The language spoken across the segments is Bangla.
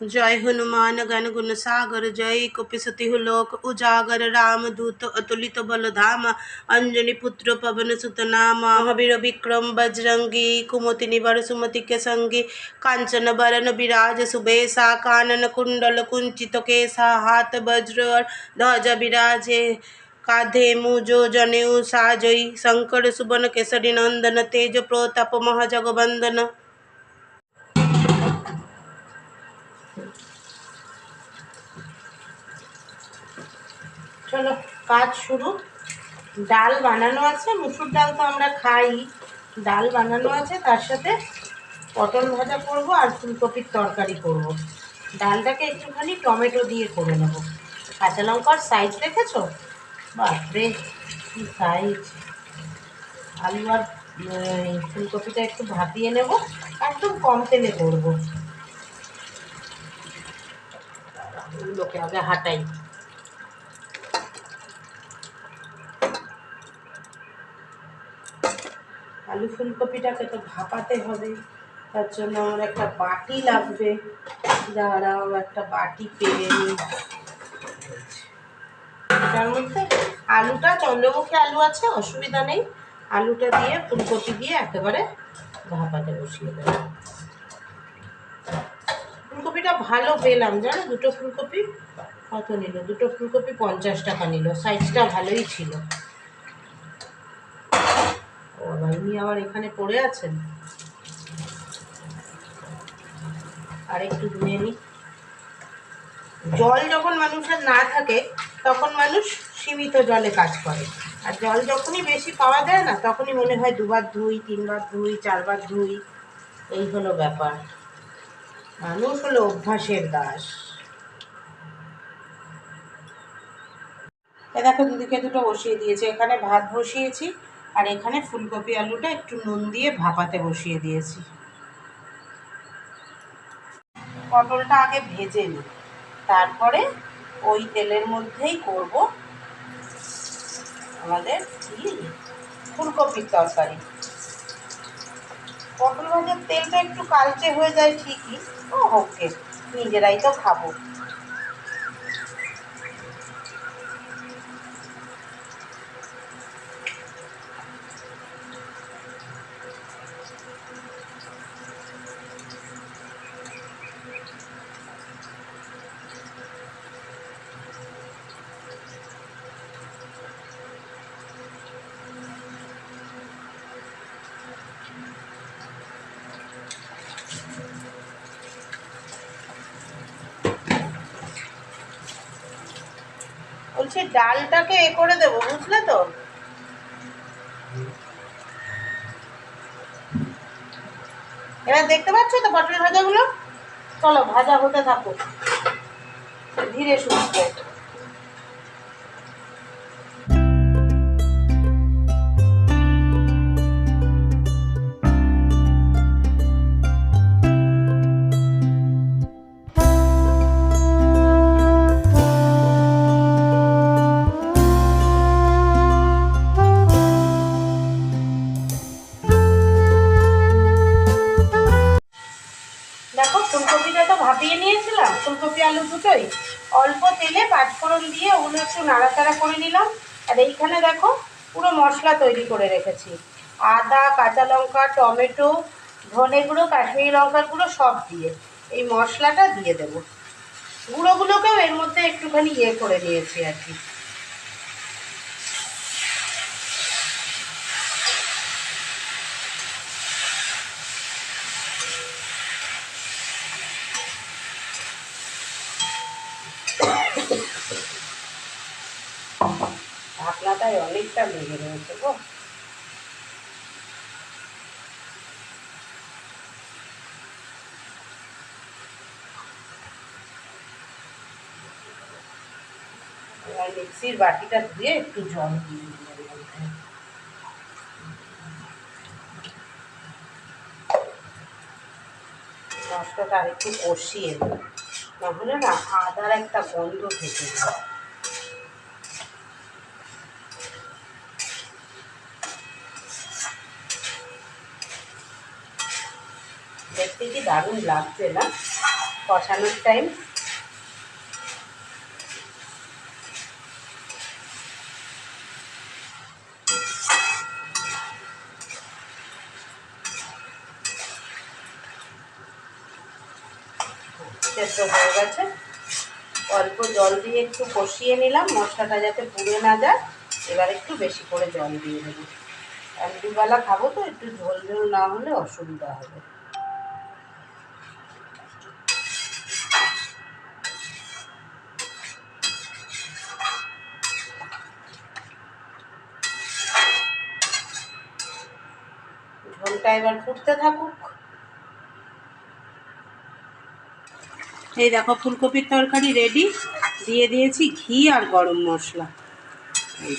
জয় হনুমান গণ গুণ সাগর জয় কপিসতি হুলোক উজাগর রাম দূত অতুলিত বলধাম অঞ্জনী পুত্র পবন সুত নাম মহাবীর বিক্রম বজরঙ্গী কুমতি নিবর সুমতি কে সঙ্গী কাঞ্চন বরণ বিরাজ সুবেশা কানন কুণ্ডল কুঞ্চিত কেশা হাত বজ্র ধ্বজ বিরাজে কাঁধে মুজো জনেউ সাজই শঙ্কর সুবন কেশরী নন্দন তেজ প্রতাপ মহাজগবন্দন হলো কাজ শুরু। ডাল বানানো আছে, মুসুর ডাল তো আমরা খাই। ডাল বানানো আছে, তার সাথে পটল ভাজা করব আর ফুলকপির তরকারি করব। ডালটাকে একটুখানি টমেটো দিয়ে করে নেব। কাঁচা লঙ্কার সাইজ দেখেছ? বাপরে, কী সাইজ আলু আর ফুলকপিটা একটু ভাপিয়ে নেব, একদম কম তেলে করব। লোকে আগে হাঁটাই। আলু ফুলকপিটাকে তো ভাপাতে হবে। তার জন্য আমার একটা বাটি লাগবে। দাঁড়াও, একটা বাটি পেয়ে নিই তার মধ্যে আলুটা, চন্দ্রমুখী আলু আছে, অসুবিধা নেই। আলুটা দিয়ে, ফুলকপি দিয়ে একেবারে ভাপাতে বসিয়ে দেবো। ফুলকপিটা ভালো পেলাম, জানো? দুটো ফুলকপি কত নিল? দুটো ফুলকপি পঞ্চাশ টাকা নিল। সাইজটা ভালোই ছিল। ইনি আবার এখানে পড়ে আছেন আর একটু ধুয়ে নিই জল যখন মানুষের না থাকে, তখন মানুষ সীমিত জলে কাজ করে। আর জল যখনই বেশি পাওয়া যায় না, তখনই মনে হয় দুবার ধুই, তিনবার ধুই, চারবার ধুই। এই হলো ব্যাপার। মানুষ হলো অভ্যাসের দাস। এ দেখো দুদিকে দুটো বসিয়ে দিয়েছি। এখানে ভাত বসিয়েছি। আর এখানে ফুলকপি আলুটা একটু নুন দিয়ে ভাপাতে বসিয়ে দিয়েছি। পটলটা আগে ভেজে নিই। তারপরে ওই তেলের মধ্যেই করব আমাদের ফুলকপির তরকারি। পটল ভাজার তেলটা একটু কালচে হয়ে যায় ঠিকই। ও, ওকে, নিজেরাই তো খাব। বলছি ডালটাকে এ করে দেব, বুঝলে তো? এবার দেখতে পাচ্ছ তো পটল ভাজাগুলো? চলো, ভাজা হতে থাকো ধীরে সুস্থে। ফুলকপিটা তো ভাপিয়ে নিয়েছিলাম, ফুলকপি, আলু দুটোই। অল্প তেলে পাঁচফোড়ন দিয়ে ওগুলো একটু নাড়াচাড়া করে নিলাম। আর এইখানে দেখো, পুরো মশলা তৈরি করে রেখেছি। আদা, কাঁচা লঙ্কা, টমেটো, ধনে গুঁড়ো, কাশ্মীরি লঙ্কার গুঁড়ো সব দিয়ে এই মশলাটা দিয়ে দেবো। গুঁড়োগুলোকেও এর মধ্যে একটুখানি ইয়ে করে নিয়েছি আর কি। ঢাকনাটায় অনেকটা লেগে রয়েছে গো মিক্সির বাটিটা ধুয়ে একটু জল দিয়ে মশলাটা আর একটু কষিয়ে দিই নাহলে না আদার একটা গন্ধ থেকে যায় দেখতে কি দারুণ লাগছে না কষানোর টাইম হয়ে গেছে। অল্প জল দিয়ে একটু কষিয়ে নিলাম, মশলাটা যাতে পুড়ে না যায়। এবার একটু বেশি করে জল দিয়ে দেবো। এক দুবেলা খাব তো, একটু ঝোল ঝোল না হলে অসুবিধা হবে। ঝোলটা এবার ফুটতে থাকুক। এই দেখো, ফুলকপির তরকারি রেডি দিয়ে দিয়েছি ঘি আর গরম মশলা। এই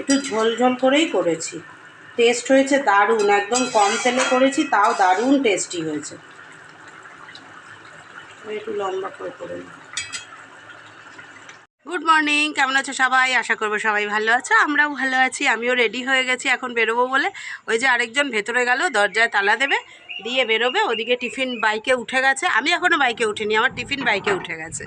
একটু ঝোল ঝোল করেই করেছি। টেস্ট হয়েছে দারুণ, একদম কম তেলে করেছি, তাও দারুণ টেস্টি হয়েছে। একটু লম্বা করে করে গুড মর্নিং, কেমন আছো সবাই? আশা করব সবাই ভালো আছো, আমরাও ভালো আছি, আমিও রেডি হয়ে গেছি, এখন বেরোবো বলে। ওই যে আরেকজন ভেতরে গেল, দরজায় তালা দেবে, দিয়ে বেরোবে, ওদিকে টিফিন বাইকে উঠে গেছে। আমি এখনও বাইকে উঠিনি, আমার টিফিন বাইকে উঠে গেছে।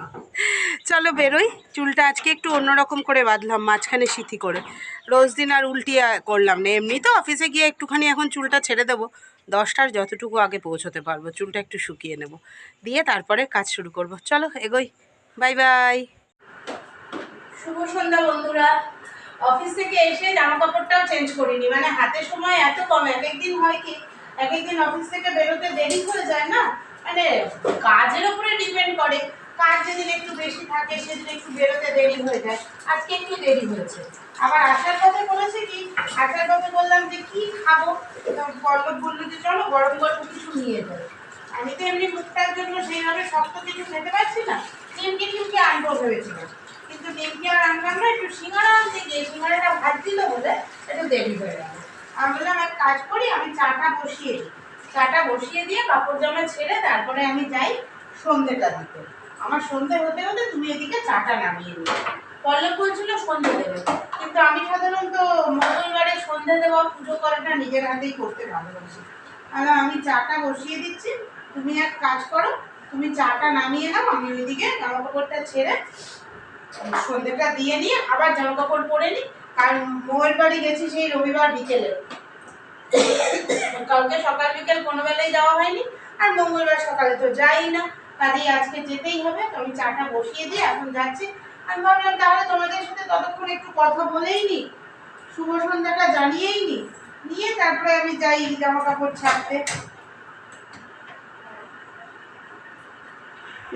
চলো বেরোই, চুলটা আজকে একটু অন্যরকম করে বাঁধলাম, মাঝখানে সিথি করে। রোজ দিন আর উল্টি আ- করলাম না, এমনি তো অফিসে গিয়ে একটুখানি এখন চুলটা ছেড়ে দেবো। দশটার যতটুকু আগে পৌঁছতে পারব, চুলটা একটু শুকিয়ে নেব। দিয়ে তারপরে কাজ শুরু করব। চলো, এগোই। Bye bye. শুভ সন্ধ্যা বন্ধুরা। অফিস থেকে এসে জামা কাপড়টাও চেঞ্জ করিনি। মানে হাতে সময় এত কম এক একদিন হয় কি এক একদিন অফিস থেকে বেরোতে দেরি হয়ে যায় না? মানে কাজের উপরে ডিপেন্ড করে। কাজ যেদিন একটু বেশি থাকে, সেদিন একটু বেরোতে দেরি হয়ে যায়। আজকে একটু দেরি হয়েছে। আবার আসার পথে বলেছে কি, আসার পথে বললাম যে, কি খাব? পল্লব বলল যে, চলো গরম গরম কিছু নিয়ে যাই। আমি তো এমনি মুখটার জন্য সেইভাবে শক্ত কিছু খেতে পারছি না। নিমকি টিমকি আনব ভেবেছিলাম। নিমকি আর আনলাম না একটু সিঙ্গারা আনতে গিয়ে সিঙ্গারাটা ভাজছিল বলে একটু দেরি হয়ে গেল। আমি বললাম, এক কাজ করি, আমি চাটা বসিয়ে দিই। চাটা বসিয়ে দিয়ে কাপড় জামা ছেড়ে তারপরে আমি যাই সন্ধেটা দিতে। আমার সন্ধে হতে হতে তুমি এদিকে চাটা নামিয়ে নিও। পল্লব বলছিল, সন্ধে দেবে। কিন্তু আমি সাধারণত মঙ্গলবারে সন্ধে দেওয়া পুজো করাটা নিজের হাতেই করতে ভালোবাসি। আমি চাটা বসিয়ে দিচ্ছি। তুমি এক কাজ করো, তুমি চাটা নামিয়ে নাও, আমি ওইদিকে জামা কাপড়টা ছেড়ে সন্ধ্যেটা দিয়ে নিয়ে আবার জামা কাপড় পরে নিই। কারণ মোয়ের বাড়ি গেছি সেই রবিবার বিকেলে। কালকে সকাল বিকেল কোনো বেলায় যাওয়া হয়নি, আর মঙ্গলবার সকালে তো যাই না। কাজেই আজকে যেতেই হবে, তো আমি চাটা বসিয়ে দিয়ে এখন যাচ্ছি। আমি ভাবলাম তাহলে তোমাদের সাথে ততক্ষণ একটু কথা বলেই নি শুভ সন্ধ্যাটা জানিয়েই নি নিয়ে তারপরে আমি যাই জামা কাপড় ছাড়তে।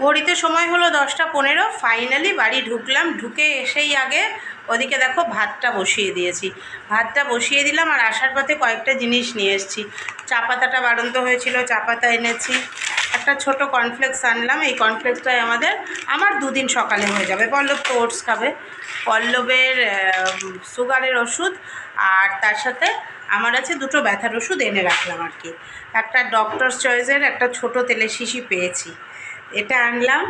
ঘড়িতে সময় হলো দশটা পনেরো ফাইনালি বাড়ি ঢুকলাম, ঢুকে এসেই আগে ওদিকে দেখো ভাতটা বসিয়ে দিয়েছি। ভাতটা বসিয়ে দিলাম আর আসার পথে কয়েকটা জিনিস নিয়ে এসেছি। চা পাতাটা বাড়ন্ত হয়েছিল, চা পাতা এনেছি। একটা ছোট কর্নফ্লেক্স আনলাম, এই কর্নফ্লেক্সটাই আমাদের, আমার দুদিন সকালে হয়ে যাবে। পল্লব তো ওটস খাবে। পল্লবের সুগারের ওষুধ আর তার সাথে আমার আছে দুটো ব্যথার ওষুধ এনে রাখলাম আর কি। একটা ডক্টরস চয়েসের একটা ছোট তেলের শিশি পেয়েছি। এটা আনলাম।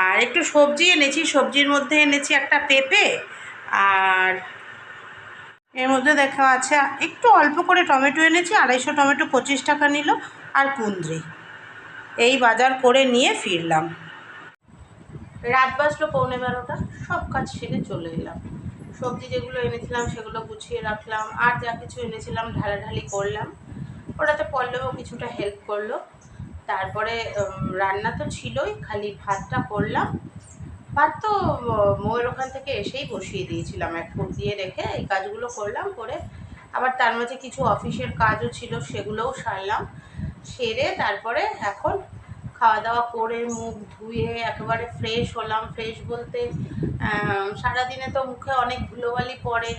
আর একটু সবজি এনেছি, সবজির মধ্যে এনেছি একটা পেঁপে আর এর মধ্যে দেখা আছে, একটু অল্প করে টমেটো এনেছি, আড়াইশো টমেটো পঁচিশ টাকা নিল আর কুন্দ্রি এই বাজার করে নিয়ে ফিরলাম। রাত বাজলো পৌনে বারোটা, সব কাজ সেরে চলে এলাম। সবজি যেগুলো এনেছিলাম সেগুলো গুছিয়ে রাখলাম, আর যা কিছু এনেছিলাম ঢালাঢালি করলাম। ওটাতে পড়লেও কিছুটা হেল্প করল। তারপরে রান্না তো ছিলই, খালি ভাতটা করলাম। ভাত তো ময়ের ওখান থেকে এসেই বসিয়ে দিয়েছিলাম, এক ফুট দিয়ে রেখে এই কাজগুলো করলাম, করে আবার তার মাঝে কিছু অফিসের কাজও ছিল, সেগুলোও সারলাম, সেরে তারপরে এখন খাওয়া দাওয়া করে মুখ ধুয়ে একেবারে ফ্রেশ হলাম। ফ্রেশ বলতে সারাদিনে তো মুখে অনেক ধুলোবালি পড়ে।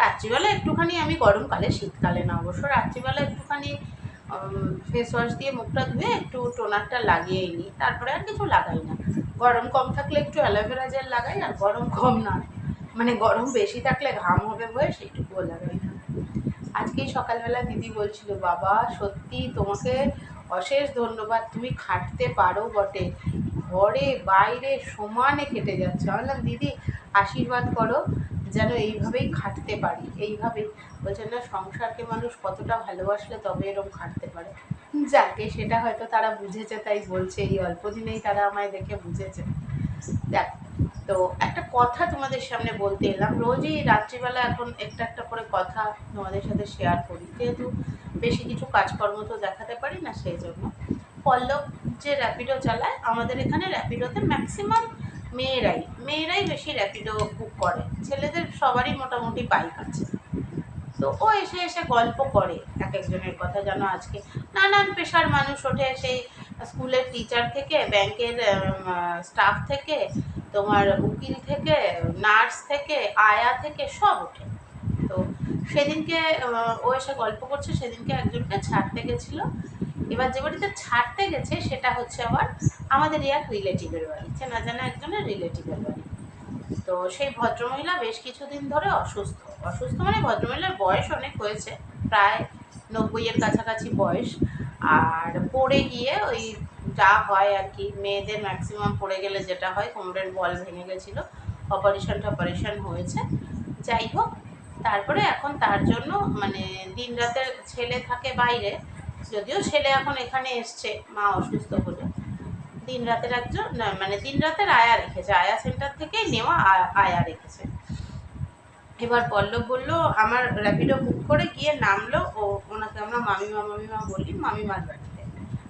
রাত্রিবেলা একটুখানি আমি গরমকালে, শীতকালে না অবশ্য, রাত্রিবেলা একটুখানি ফেস ওয়াশ দিয়ে মুখটা ধুয়ে একটু টোনারটা লাগিয়েই নিই। তারপরে আর কিছু লাগাই না। গরম কম থাকলে একটু অ্যালোভেরা জেল লাগাই, আর গরম কম না মানে গরম বেশি থাকলে ঘাম হবে বয়ে সেইটুকুও লাগাই না। আজকেই সকালবেলা দিদি বলছিল, বাবা, সত্যি তোমাকে অশেষ ধন্যবাদ। তুমি খাটতে পারো বটে। ঘরে বাইরে সমানে কেটে যাচ্ছে। আমি দিদি, আশীর্বাদ করো। যেন এইভাবেই খাটতে পারি এইভাবেই বলছে, না, সংসারকে মানুষ কতটা ভালোবাসলে তবে এরকম খাটতে পারে। যাকে সেটা হয়তো তারা বুঝেছে, তাই বলছে, এই অল্প দিনেই তারা আমায় দেখে বুঝেছে। দেখ, তো একটা কথা তোমাদের সামনে বলতে এলাম। রোজই রাত্রিবেলা এখন একটা একটা করে কথা তোমাদের সাথে শেয়ার করি। যেহেতু বেশি কিছু কাজকর্ম তো দেখাতে পারি না, সেই জন্য। পল্লব যে র্যাপিডো চালায়, আমাদের এখানে র্যাপিডোতে ম্যাক্সিমাম মেয়েরাই মেয়েরাই বেশি র্যাপিডো বুক করে। ছেলেদের সবারই মোটামুটি বাইক আছে। তো ও এসে এসে গল্প করে এক একজনের কথা যেন আজকে। নানান পেশার মানুষ ওঠে সেই স্কুলের টিচার থেকে ব্যাংকের স্টাফ থেকে, তোমার উকিল থেকে নার্স থেকে, আয়া থেকে সব ওঠে। তো সেদিনকে, ও এসে গল্প করছে, সেদিনকে একজনকে ছাড়তে গেছিল। এবার যে বাড়িতে ছাড়তে গেছে, সেটা হচ্ছে আবার আমাদের এক রিলেটিভের বাড়ি। চেনা জানা একজনের রিলেটিভের বাড়ি। তো সেই ভদ্রমহিলা বেশ কিছুদিন ধরে অসুস্থ। অসুস্থ মানে ভদ্রমহিলার বয়স অনেক হয়েছে, প্রায় নব্বইয়ের কাছাকাছি বয়স। আর পড়ে গিয়ে ওই যা হয় আর কি, মেয়েদের ম্যাক্সিমাম পড়ে গেলে যেটা হয়, কোমরের বল ভেঙে গেছিল অপারেশন টপারেশন হয়েছে। যাই হোক, তারপরে এখন তার জন্য মানে দিন রাতের ছেলে থাকে বাইরে যদিও ছেলে এখন এখানে এসছে, মা অসুস্থ বলে। দিন রাতের একজন মানে দিন রাতের আয়া রেখেছে, আয়া সেন্টার থেকে নেওয়া আয়া- রেখেছে। এবার পল্লব বলল, আমার র্যাপিডো বুক করে গিয়ে নামলো, ও, ওনাকে আমরা মামিমা মামিমা বলি, মামিমার বাড়িতে।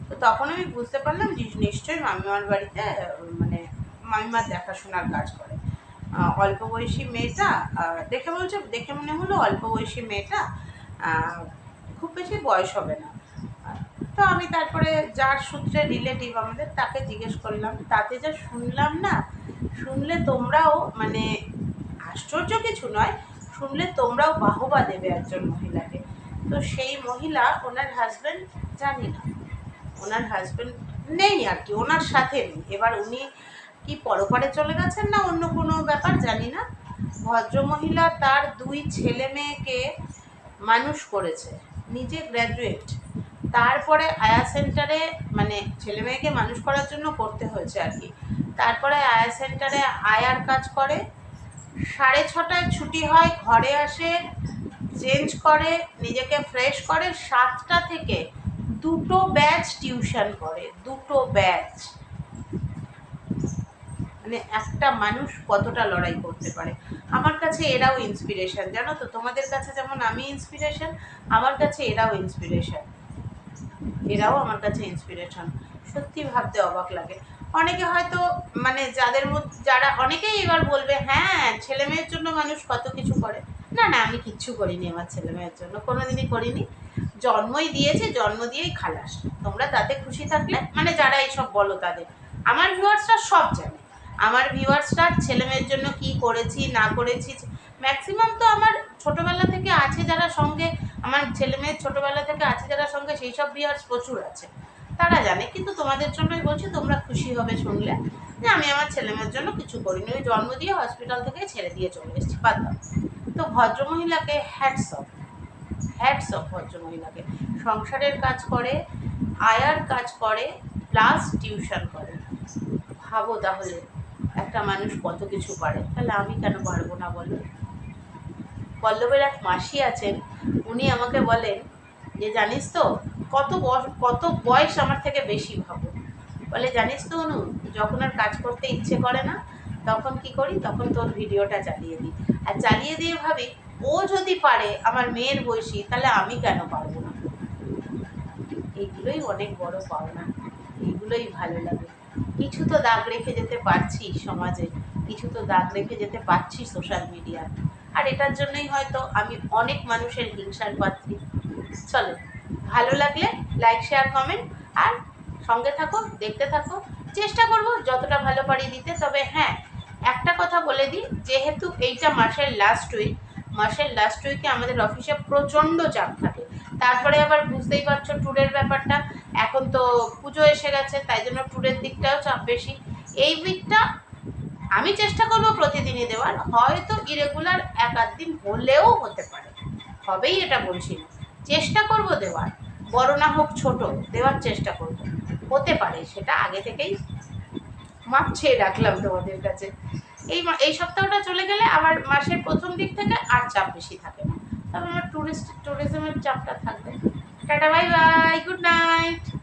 তো তখন আমি বুঝতে পারলাম যে নিশ্চয়ই মামিমার বাড়িতে মানে মামিমার দেখাশোনার কাজ করে। অল্প বয়সী মেয়েটা দেখে বলছে, দেখে মনে হলো অল্প বয়সী মেয়েটা খুব বেশি বয়স হবে না। তো আমি তারপরে যার সূত্রে রিলেটিভ আমাদের তাকে জিজ্ঞেস করলাম। তাতে যা শুনলাম না, শুনলে তোমরাও মানে আশ্চর্য কিছু নয়, শুনলে তোমরাও বাহবা দেবে একজন মহিলাকে। তো সেই মহিলা ওনার হাজব্যান্ড জানি না, ওনার হাজব্যান্ড নেই আর কি, ওনার সাথে নেই। এবার উনি কি পরপারে চলে গেছেন না অন্য কোনো ব্যাপার জানি না। ভদ্রমহিলা তার দুই ছেলে মেয়েকে মানুষ করেছে, নিজে গ্র্যাজুয়েট তারপরে আয়া সেন্টারে মানে ছেলে মেয়েকে মানুষ করার জন্য করতে হয়েছে আর কি। তারপরে আয়া সেন্টারে আয়ার কাজ করে। সাড়ে ছটায় ছুটি হয়, ঘরে আসে, চেঞ্জ করে, নিজেকে ফ্রেশ করে, সাতটা থেকে দুটো ব্যাচ টিউশন করে, দুটো ব্যাচ। মানে একটা মানুষ কতটা লড়াই করতে পারে। আমার কাছে এরাও ইন্সপিরেশন জানো তো? তোমাদের কাছে যেমন আমি ইন্সপিরেশন আমার কাছে এরাও ইন্সপিরেশন এরাও আমার কাছে ইন্সপিরেশন সত্যি ভাবতে অবাক লাগে। অনেকে হয়তো মানে যাদের মধ্যে যারা, অনেকেই এবার বলবে হ্যাঁ ছেলে মেয়ের জন্য মানুষ কত কিছু করে। না না, আমি কিচ্ছু করিনি আমার ছেলে মেয়ের জন্য, কোনোদিনই করিনি। জন্মই দিয়েছে, জন্ম দিয়েই খালাস। তোমরা তাতে খুশি থাকলে মানে যারা এইসব বলো তাদের। আমার ভিউয়ার্সরা সব জানে। আমার ভিউয়ার্সরা ছেলে মেয়ের জন্য কি করেছি, না করেছি ম্যাক্সিমাম তো আমার ছোটবেলা থেকে আছে যারা সঙ্গে, আমার ছেলে মেয়ের ছোটবেলা থেকে আছে যারা সঙ্গে, সেই সব ভিউয়ার্স প্রচুর আছে। তারা জানে, কিন্তু তোমাদের জন্যই বলছি, তোমরা খুশি হবে শুনলে। যে আমি আমার ছেলে মেয়ের জন্য কিছু করিনি, ওই জন্ম দিয়ে হসপিটাল থেকে ছেড়ে দিয়ে চলে এসেছি বাদ তো ভদ্রমহিলাকে হ্যাটস অফ হ্যাটস অফ ভদ্রমহিলাকে। সংসারের কাজ করে, আয়ার কাজ করে প্লাস টিউশন করে। ভাবো তাহলে, একটা মানুষ কত কিছু পারে। তাহলে আমি কেন পারব না বলো? পল্লবের এক মাসি আছেন, উনি আমাকে বলেন যে, জানিস তো, কত কত বয়স আমার থেকে বেশি ভাবো? বলে, জানিস তো অনু, যখন আর কাজ করতে ইচ্ছে করে না, তখন কি করি? তখন তোর ভিডিওটা চালিয়ে দিই। আর চালিয়ে দিয়ে ভাবি, ও যদি পারে আমার মেয়ের বয়সী, তাহলে আমি কেন পারব না? এইগুলোই অনেক বড় পাওনা, এইগুলোই ভালো লাগে। কিছু তো দাগ রেখে যেতে পারছি সমাজে, কিছু তো দাগ রেখে যেতে পারছি সোশ্যাল মিডিয়া আর এটার জন্যই হয়তো আমি অনেক মানুষের হিংসার পাত্রী। চলো, ভালো লাগলে লাইক শেয়ার কমেন্ট আর সঙ্গে থাকো, দেখতে থাকো। চেষ্টা করব যতটা ভালো পারি দিতে, তবে হ্যাঁ একটা কথা বলে দিই, যেহেতু এইটা মাসের লাস্ট উইক মাসের লাস্ট উইকে আমাদের অফিসে প্রচণ্ড চাপ থাকে। তারপরে আবার বুঝতেই পারছ ট্যুরের ব্যাপারটা, এখন তো পুজো এসে গেছে, তাই জন্য ট্যুরের দিকটাও চাপ বেশি। এই উইকটা আমি চেষ্টা করব প্রতিদিনই দেওয়ার। হয়তো ইরেগুলার এক আধ দিন হলেও হতে পারে। হবেই এটা বলছি। চেষ্টা করব দেওয়ার। বড় না হোক ছোট, দেওয়ার চেষ্টা করব। হতে পারে, সেটা আগে থেকেই মাপ ছেয়ে রাখলাম তোমাদের কাছে। এই এই সপ্তাহটা চলে গেলে আবার মাসের প্রথম দিক থেকে আর চাপ বেশি থাকে না। তবে আমার টুরিস্ট ট্যুরিজমের চাপটা থাকবে। Tata bye bye good night